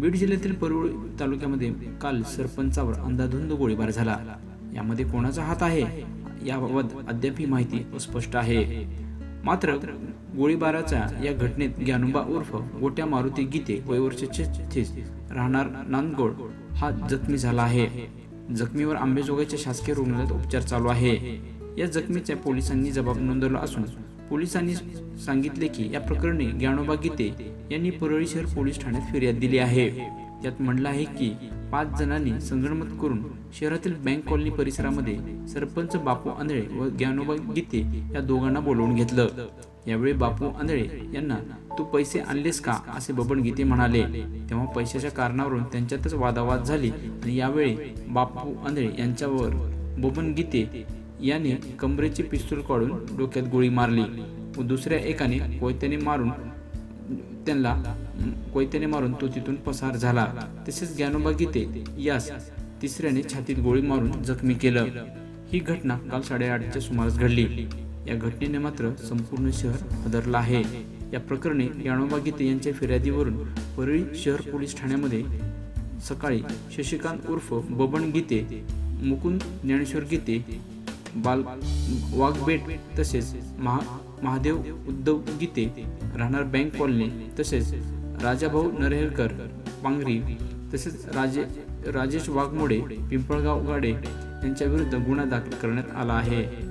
बीड जिल्ह्यातील परळी तालुक्यामध्ये काल सरपंचावर अंधाधुंद गोळीबार झाला. यामध्ये कोणाचा हात आहे याबाबत अद्याप ही माहिती स्पष्ट आहे. मात्र गोळीबाराच्या या घटनेत ज्ञानुबा उर्फ गोट्या मारुती गीते वयवर्ष छत्तीस राहणार नांदगोड हा जखमी झाला आहे. जखमीवर आंबेजोगाईच्या शासकीय रुग्णालयात उपचार चालू आहे. या जखमीच्या पोलिसांनी जबाब नोंदवला असून पोलिसांनी सांगितले की या प्रकरणी ज्ञानोबा गीते यांनी परळी शहर पोलीस ठाण्यात फिर्याद दिली आहे. त्यात म्हणलं आहे की पाच जणांनी संगणमत करून शहरातील बँक कॉलनी परिसरामध्ये सरपंच बापू आंधळे व ज्ञानोबा गीते या दोघांना बोलवून घेतलं. यावेळी बापू आंधळे यांना तू पैसे आणलेस का? असे बबन गीते म्हणाले. तेव्हा पैशाच्या कारणावरून त्यांच्यातच वादावाद झाली आणि यावेळी बापू आंधळे यांच्यावर बबन गीते याने कमरेची पिस्तूल काढून डोक्यात गोळी मारली. व दुसऱ्या एकाने कोयत्याने मारून त्यांना कोयत्याने मारून तो तिथून पसार झाला. तसेच ज्ञानोबा गीते यास तिसऱ्याने छातीत गोळी मारून जखमी केलं. ही घटना काल साडेआठच्या सुमारास घडली. या घटनेने मात्र संपूर्ण शहर हादरलं आहे. या प्रकरणी ज्ञानोबा गीते यांच्या फिर्यादीवरून परळी शहर पोलीस ठाण्यामध्ये सकाळी शशिकांत उर्फ बबन गीते मुकुंद ज्ञानेश्वर गीते बाल वाघबेट तसेच महा महादेव उद्धव गीते राहणार बँक कॉलनी तसेच राजाभाऊ नरेहरकर पांगरी तसेच राजे राजेश वाघमोडे पिंपळगाव गाडे यांच्या विरुद्ध गुन्हा दाखल करण्यात आला आहे.